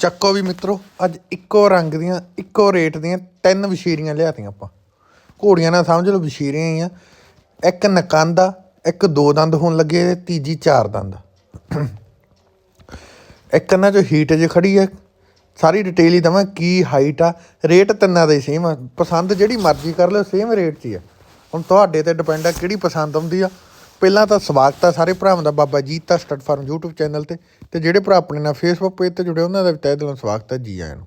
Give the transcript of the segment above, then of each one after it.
ਚੱਕੋ ਵੀ ਮਿੱਤਰੋ, ਅੱਜ ਇੱਕੋ ਰੰਗ ਦੀਆਂ, ਇੱਕੋ ਰੇਟ ਦੀਆਂ ਤਿੰਨ ਵਿਸ਼ੇਰੀਆਂ ਲਿਆਤੀਆਂ ਆਪਾਂ। ਘੋੜੀਆਂ ਨਾਲ ਸਮਝ ਲਓ ਵਿਸ਼ੇਰੀਆਂ ਹੀ ਆ। ਇੱਕ ਨਕੰਦ ਆ, ਇੱਕ ਦੋ ਦੰਦ ਹੋਣ ਲੱਗੇ ਤੇ ਤੀਜੀ ਚਾਰ ਦੰਦ। ਇੱਕ ਇਹਨਾਂ ਚੋਂ ਹੀਟ ਜੇ ਖੜੀ ਹੈ ਸਾਰੀ ਡਿਟੇਲ ਹੀ ਦਵਾਂ ਕੀ ਹਾਈਟ ਆ। ਰੇਟ ਤਿੰਨਾਂ ਦਾ ਹੀ ਸੇਮ ਆ। ਪਸੰਦ ਜਿਹੜੀ ਮਰਜ਼ੀ ਕਰ ਲਿਓ ਸੇਮ ਰੇਟ 'ਚ ਹੀ ਆ। ਹੁਣ ਤੁਹਾਡੇ ਤੇ ਡਿਪੈਂਡ ਆ ਕਿਹੜੀ ਪਸੰਦ ਆਉਂਦੀ ਆ। ਪਹਿਲਾਂ ਤਾਂ ਸਵਾਗਤ ਆ ਸਾਰੇ ਭਰਾਵਾਂ ਦਾ ਬਾਬਾ ਜੀਤ ਦਾ ਸਟੱਡ ਫਾਰਮ YouTube ਚੈਨਲ ਤੇ ਤੇ ਜਿਹੜੇ ਭਰਾ ਆਪਣੇ ਨਾਲ Facebook ਪੇਜ ਤੇ ਜੁੜੇ, ਉਹਨਾਂ ਦਾ ਵੀ ਤਹਿ ਦਿਲੋਂ ਸਵਾਗਤ ਹੈ ਜੀ ਆਇਆਂ ਨੂੰ।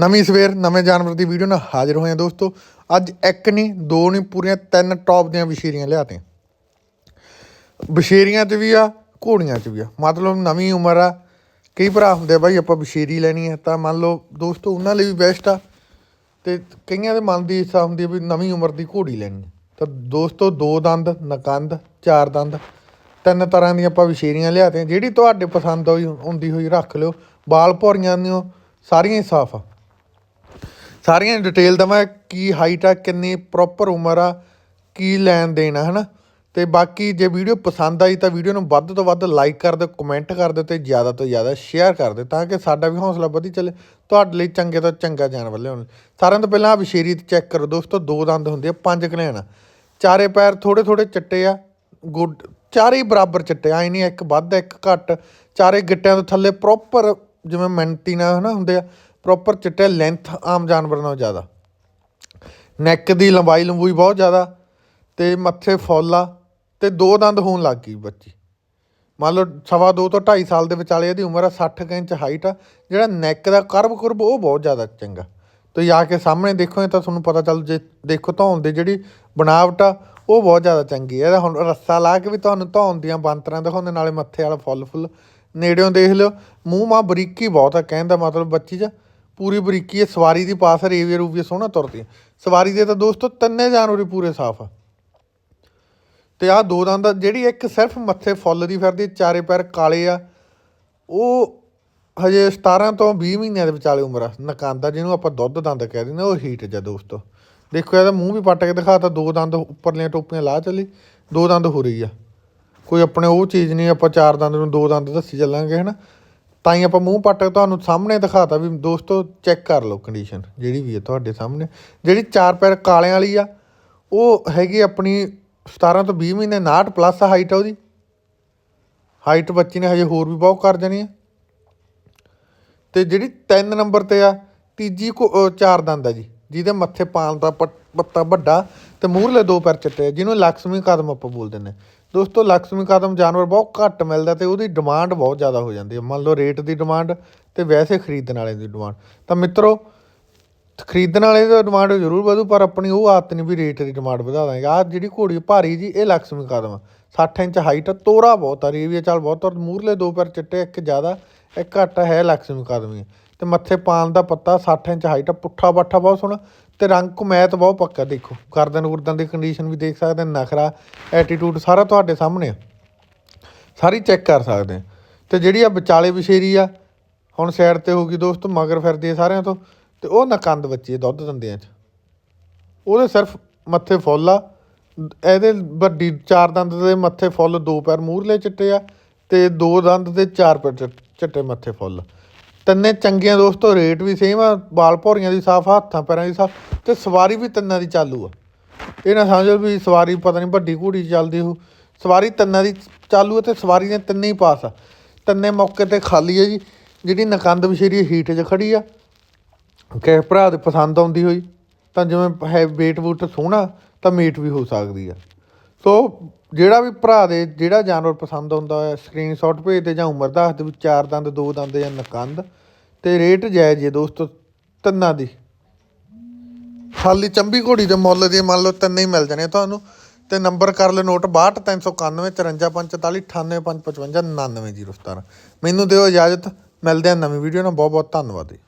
ਨਵੀਂ ਸਵੇਰ, ਨਵੇਂ ਜਾਨਵਰ ਦੀ ਵੀਡੀਓ ਨਾਲ ਹਾਜ਼ਰ ਹੋਏ ਆ ਦੋਸਤੋ। ਅੱਜ ਇੱਕ ਨਹੀਂ, ਦੋ ਨਹੀਂ, ਪੂਰੀਆਂ ਤਿੰਨ ਟੌਪ ਦੀਆਂ ਵਿਸ਼ੇਰੀਆਂ ਲਿਆਤੀਆਂ ਬਸ਼ੇਰੀਆਂ 'ਚ ਵੀ ਆ, ਘੋੜੀਆਂ 'ਚ ਵੀ ਆ। ਮਤਲਬ ਨਵੀਂ ਉਮਰ ਆ। ਕਈ ਭਰਾ ਹੁੰਦੇ ਆ, ਬਾਈ ਆਪਾਂ ਬਸ਼ੇਰੀ ਲੈਣੀ ਹੈ ਤਾਂ ਮੰਨ ਲਓ ਦੋਸਤੋ, ਉਹਨਾਂ ਲਈ ਵੀ ਬੈਸਟ ਆ। ਤੇ ਕਈਆਂ ਦੇ ਮਨ ਦੀ ਇੱਛਾ ਹੁੰਦੀ ਹੈ ਵੀ ਨਵੀਂ ਉਮਰ ਦੀ ਘੋੜੀ ਲੈਣੀ ਤਾਂ ਦੋਸਤੋ, ਦੋ ਦੰਦ, ਨਕੰਦ ਚਾਰ ਦੰਦ। ਤਿੰਨ ਤਰ੍ਹਾਂ ਦੀਆਂ ਆਪਾਂ ਵਿਸ਼ੇਰੀਆਂ ਲਿਆਤੇ ਜਿਹੜੀ ਤੁਹਾਡੇ ਪਸੰਦ ਹੋਈ ਹੁੰਦੀ ਹੋਈ ਰੱਖ ਲਿਓ। ਬਾਲ ਭੌਰੀਆਂ ਦੀਆਂ ਸਾਰੀਆਂ ਹੀ ਸਾਫ਼ ਆ। ਸਾਰੀਆਂ ਡਿਟੇਲ ਦਵਾਂ ਕੀ ਹਾਈਟ ਆ, ਕਿੰਨੀ ਪ੍ਰੋਪਰ ਉਮਰ ਆ, ਕੀ ਲੈਣ ਦੇਣ ਆ, ਹਨਾ? ਤੇ ਬਾਕੀ ਜੇ ਵੀਡੀਓ ਪਸੰਦ ਆਈ ਤਾਂ ਵੀਡੀਓ ਨੂੰ ਵੱਧ ਤੋਂ ਵੱਧ ਲਾਈਕ ਕਰ ਦਿਓ ਕਮੈਂਟ ਕਰ ਦਿਓ ਤੇ ਜ਼ਿਆਦਾ ਤੋਂ ਜ਼ਿਆਦਾ ਸ਼ੇਅਰ ਕਰ ਦਿਓ ਤਾਂ ਕਿ ਸਾਡਾ ਵੀ ਹੌਸਲਾ ਵਧੀ ਚੱਲੇ, ਤੁਹਾਡੇ ਲਈ ਚੰਗੇ ਤੋਂ ਚੰਗਾ ਜਾਨਵਰ ਲਿਆਉਣ ਸਾਰਿਆਂ ਤੋਂ ਪਹਿਲਾਂ ਵਿਸ਼ੇਰੀ ਚੈੱਕ ਕਰੋ ਦੋਸਤੋ, ਦੋ ਦੰਦ ਹੁੰਦੇ ਆ, ਪੰਜ ਕਲੈਣ ਆ। ਚਾਰੇ ਪੈਰ ਥੋੜੇ ਥੋੜੇ ਚਿੱਟੇ ਆ ਗੁੱਡ, ਚਾਰੇ ਬਰਾਬਰ ਚਿੱਟੇ ਆਈ ਨਹੀਂ ਇੱਕ ਵੱਧ, ਇੱਕ ਘੱਟ, ਚਾਰੇ ਗਿੱਟਿਆਂ ਤੋਂ ਥੱਲੇ ਪ੍ਰੋਪਰ ਜਿਵੇਂ ਮੈਂਟੀ ਨਾਲ ਹਨਾ ਹੁੰਦੇ ਆ ਪ੍ਰੋਪਰ ਚਿੱਟੇ ਲੈਂਥ ਆਮ ਜਾਨਵਰ ਨਾਲੋਂ ਜ਼ਿਆਦਾ। ਨੈਕ ਦੀ ਲੰਬਾਈ ਲੰਬੂਈ ਬਹੁਤ ਜ਼ਿਆਦਾ, ਤੇ ਮੱਥੇ ਫੁੱਲ ਆ, ਤੇ ਦੋ ਦੰਦ ਹੋਣ ਲੱਗ ਗਈ ਬੱਚੀ। ਮੰਨ ਲਓ ਸਵਾ ਦੋ ਤੋਂ 2.5 ਸਾਲ ਦੇ ਵਿਚਾਲੇ ਇਹਦੀ ਉਮਰ ਆ 60 ਕੁ ਇੰਚ ਹਾਈਟ ਆ, ਜਿਹੜਾ ਨੈਕ ਦਾ ਕਰਵ ਕੁਰਬ ਉਹ ਬਹੁਤ ਜ਼ਿਆਦਾ ਚੰਗਾ। ਤੁਸੀਂ ਆ ਕੇ ਸਾਹਮਣੇ ਦੇਖੋਗੇ ਤਾਂ ਤੁਹਾਨੂੰ ਪਤਾ ਚੱਲ ਜੇ ਦੇਖੋ, ਧੌਣ ਦੀ ਜਿਹੜੀ ਬਣਾਵਟ ਆ ਉਹ ਬਹੁਤ ਜ਼ਿਆਦਾ ਚੰਗੀ ਹੈ। ਹੁਣ ਰੱਸਾ ਲਾ ਕੇ ਵੀ ਤੁਹਾਨੂੰ ਧੌਣ ਦੀਆਂ ਬੰਤਰਾਂ ਦਿਖਾਉਂਦੇ ਨਾਲੇ ਮੱਥੇ ਵਾਲਾ ਫੁੱਲ ਫੁੱਲ। ਨੇੜਿਓਂ ਦੇਖ ਲਿਓ ਮੂੰਹ ਮਾ ਬਰੀਕੀ ਬਹੁਤ ਆ ਕਹਿਣ ਦਾ ਮਤਲਬ ਬੱਚੀ 'ਚ ਪੂਰੀ ਬਰੀਕੀ ਹੈ ਸਵਾਰੀ ਦੀ ਪਾਸ ਰੇਵੀਆ ਰੂਵੀਆ ਸੋਹਣਾ ਤੁਰਦੀ ਸਵਾਰੀ ਦੇ ਤਾਂ ਦੋਸਤੋ ਤਿੰਨੇ ਜਾਨਵਰ ਹੀ ਪੂਰੇ ਸਾਫ਼ ਆ। ਤੇ ਆਹ ਦੋ ਦੰਦ ਜਿਹੜੀ ਇੱਕ ਸਿਰਫ ਮੱਥੇ ਫੁੱਲ ਦੀ ਫਿਰਦੀ ਚਾਰੇ ਪੈਰ ਕਾਲੇ ਆ। ਉਹ ਹਜੇ 17 ਤੋਂ 20 ਮਹੀਨਿਆਂ ਦੇ ਵਿਚਾਲੇ ਉਮਰ ਆ ਨਕਾਂਦਾ ਜਿਹਨੂੰ ਆਪਾਂ ਦੁੱਧ ਦੰਦ ਕਹਿ ਦਿੰਦੇ ਆ, ਉਹ ਹੀਟ ਜਾ ਦੋਸਤੋ। ਦੇਖੋ ਇਹਦਾ ਮੂੰਹ ਵੀ ਪੱਟ ਕੇ ਦਿਖਾਤਾ ਦੋ ਦੰਦ ਉੱਪਰਲੀਆਂ ਟੋਪੀਆਂ ਲਾ ਚੱਲੀ, ਦੋ ਦੰਦ ਹੋ ਰਹੀ ਆ। ਕੋਈ ਆਪਣੇ ਉਹ ਚੀਜ਼ ਨਹੀਂ, ਆਪਾਂ ਚਾਰ ਦੰਦ ਨੂੰ ਦੋ ਦੰਦ ਦੱਸੀ ਚੱਲਾਂਗੇ, ਹਨਾ? ਤਾਂ ਹੀ ਆਪਾਂ ਮੂੰਹ ਪੱਟ ਕੇ ਤੁਹਾਨੂੰ ਸਾਹਮਣੇ ਦਿਖਾਤਾ ਵੀ ਦੋਸਤੋ ਚੈੱਕ ਕਰ ਲਓ ਕੰਡੀਸ਼ਨ ਜਿਹੜੀ ਵੀ ਹੈ ਤੁਹਾਡੇ ਸਾਹਮਣੇ। ਜਿਹੜੀ ਚਾਰ ਪੈਰ ਕਾਲਿਆਂ ਵਾਲੀ ਆ, ਉਹ ਹੈਗੀ ਆਪਣੀ 17 ਤੋਂ 20 ਮਹੀਨੇ 59 ਪਲੱਸ ਹਾਈਟ ਆ ਉਹਦੀ। ਹਾਈਟ ਬੱਚੀ ਨੇ ਹਜੇ ਹੋਰ ਵੀ ਬਹੁਤ ਕਰ ਜਾਣੀ ਆ। ਤੇ ਜਿਹੜੀ 3 ਨੰਬਰ ਤੇ ਆ, ਤੀਜੀ ਕੋ ਚਾਰ ਦੰਦ ਆ ਜੀ। ਜਿਹਦੇ ਮੱਥੇ ਪਾਲ ਦਾ ਪੱਤਾ ਵੱਡਾ ਤੇ ਮੂਹਰਲੇ ਦੋ ਪੈਰ ਚਿੱਟੇ, ਜਿਹਨੂੰ ਲਕਸ਼ਮੀ ਕਦਮ ਆਪਾਂ ਬੋਲਦੇ ਨੇ। ਦੋਸਤੋ, ਲਕਸਮੀ ਕਦਮ ਜਾਨਵਰ ਬਹੁਤ ਘੱਟ ਮਿਲਦਾ ਤੇ ਉਹਦੀ ਡਿਮਾਂਡ ਬਹੁਤ ਜ਼ਿਆਦਾ ਹੋ ਜਾਂਦੀ ਹੈ। ਮੰਨ ਲਓ ਰੇਟ ਦੀ ਡਿਮਾਂਡ ਤੇ ਵੈਸੇ ਖਰੀਦਣ ਵਾਲੇ ਦੀ ਡਿਮਾਂਡ ਤਾਂ ਮਿੱਤਰੋ, ਖਰੀਦਣ ਵਾਲੇ ਦੀ ਡਿਮਾਂਡ ਜ਼ਰੂਰ ਵਧੂ, ਪਰ ਆਪਣੀ ਉਹ ਆਦਤ ਨਹੀਂ ਵੀ ਰੇਟ ਦੀ ਡਿਮਾਂਡ ਵਧਾ ਦਾਂਗੇ। ਆ ਜਿਹੜੀ ਘੋੜੀ ਭਾਰੀ ਜੀ, ਇਹ ਲਕਸ਼ਮੀ ਕਦਮ 60 ਇੰਚ ਹਾਈਟ ਤੋਰਾ ਬਹੁਤ ਆ, ਰੀਵੀਆ ਚਾਲ ਬਹੁਤ ਔਰ ਮੂਰਲੇ ਦੋ ਪੈਰ ਚਿੱਟੇ, ਇੱਕ ਜ਼ਿਆਦਾ, ਇੱਕ ਘੱਟ ਹੈ ਲక్ష్ਮੀ ਕਦਮ ਤੇ ਮੱਥੇ ਪਾਨ ਦਾ ਪੱਤਾ 60 ਇੰਚ ਹਾਈਟ ਆ, ਪੁੱਠਾ ਬੱਠਾ ਬਹੁਤ ਸੋਹਣਾ ਤੇ ਰੰਗ ਕੁਮੈਤ ਬਹੁਤ ਪੱਕਾ ਦੇਖੋ। ਗਰਦਨ ਗੁਰਦਨ ਦੀ ਕੰਡੀਸ਼ਨ ਵੀ ਦੇਖ ਸਕਦੇ ਨਖਰਾ ਐਟੀਟਿਊਡ ਸਾਰਾ ਤੁਹਾਡੇ ਸਾਹਮਣੇ ਆ। ਸਾਰੀ ਚੈੱਕ ਕਰ ਸਕਦੇ ਆ। ਤੇ ਜਿਹੜੀ ਆ ਵਿਚਾਲੇ ਵਿਸ਼ੇਰੀ ਆ, ਹੁਣ ਸਾਈਡ ਤੇ ਹੋਗੀ ਦੋਸਤ, ਮਗਰ ਫਿਰਦੀ ਆ ਸਾਰਿਆਂ ਤੋਂ, ਤੇ ਉਹ ਨਕੰਦ ਬੱਚੀ ਆ, ਦੁੱਧ ਦਿੰਦੇ ਆ ਚ। ਉਹਦੇ ਸਿਰਫ ਮੱਥੇ ਫੁੱਲ ਆ, ਇਹਦੇ ਵੱਡੀ ਚਾਰ ਦੰਦ ਦੇ ਮੱਥੇ ਫੁੱਲ, ਦੋ ਪੈਰ ਮੂਹਰਲੇ ਚਿੱਟੇ ਆ, ਤੇ ਦੋ ਦੰਦ ਦੇ ਚਾਰ ਪੈਰ ਚਿੱਟੇ ਮੱਥੇ ਫੁੱਲ। ਤਿੰਨੇ ਚੰਗੀਆਂ ਦੋਸਤੋ ਰੇਟ ਵੀ ਸੇਮ ਆ ਬਾਲ ਭੌਰੀਆਂ ਦੀ ਸਾਫ਼, ਹੱਥਾਂ ਪੈਰਾਂ ਦੀ ਸਾਫ਼ ਤੇ ਸਵਾਰੀ ਵੀ ਤਿੰਨਾਂ ਦੀ ਚਾਲੂ ਆ। ਇਹ ਨਾ ਸਮਝੋ ਵੀ ਸਵਾਰੀ ਪਤਾ ਨਹੀਂ ਵੱਡੀ ਘੂੜੀ 'ਚ ਚੱਲਦੀ ਹੋ ਸਵਾਰੀ ਤਿੰਨਾਂ ਦੀ ਚਾਲੂ ਆ ਤੇ ਸਵਾਰੀ ਦੇ ਤਿੰਨੇ ਹੀ ਪਾਸ ਆ। ਤਿੰਨੇ ਮੌਕੇ ਤੇ ਖਾਲੀ ਹੈ ਜੀ, ਜਿਹੜੀ ਨਕੰਦ ਵਿਸ਼ੇਰੀ ਹੀਟ 'ਚ ਖੜੀ ਆ। ਕਿਸੇ ਭਰਾ ਦੇ ਪਸੰਦ ਆਉਂਦੀ ਹੋਈ, ਤਾਂ ਜਿਵੇਂ ਹੈ weight ਵੂਟ ਸੋਹਣਾ, ਤਾਂ ਮੀਟ ਵੀ ਹੋ ਸਕਦੀ ਆ। ਸੋ ਜਿਹੜਾ ਵੀ ਭਰਾ ਦੇ ਜਿਹੜਾ ਜਾਨਵਰ ਪਸੰਦ ਆਉਂਦਾ ਹੈ ਸਕਰੀਨਸ਼ਾਟ ਭੇਜ ਦੇ ਜਾਂ ਉਮਰ ਦੱਸ ਦੇ ਵਿੱਚ ਚਾਰ ਦੰਦ, ਦੋ ਦੰਦ ਜਾਂ ਨਕੰਦ ਤੇ ਰੇਟ ਜਾਇਜ਼ ਹੈ ਦੋਸਤੋ, ਤਿੰਨਾਂ ਦੀ। ਖਾਲੀ ਚੰਬੀ ਘੋੜੀ ਦੇ ਮੁੱਲ ਦੀ ਮੰਨ ਲਓ ਤਿੰਨੇ ਹੀ ਮਿਲ ਜਾਣੇ ਤੁਹਾਨੂੰ ਤੇ ਨੰਬਰ ਕਰ ਲਓ ਨੋਟ 62 391 54 544 98 555 99 017 ਮੈਨੂੰ ਦਿਓ ਇਜਾਜ਼ਤ, ਮਿਲਦੇ ਆ ਨਵੀਂ ਵੀਡੀਓ ਨਾਲ। ਬਹੁਤ ਬਹੁਤ ਧੰਨਵਾਦ ਜੀ।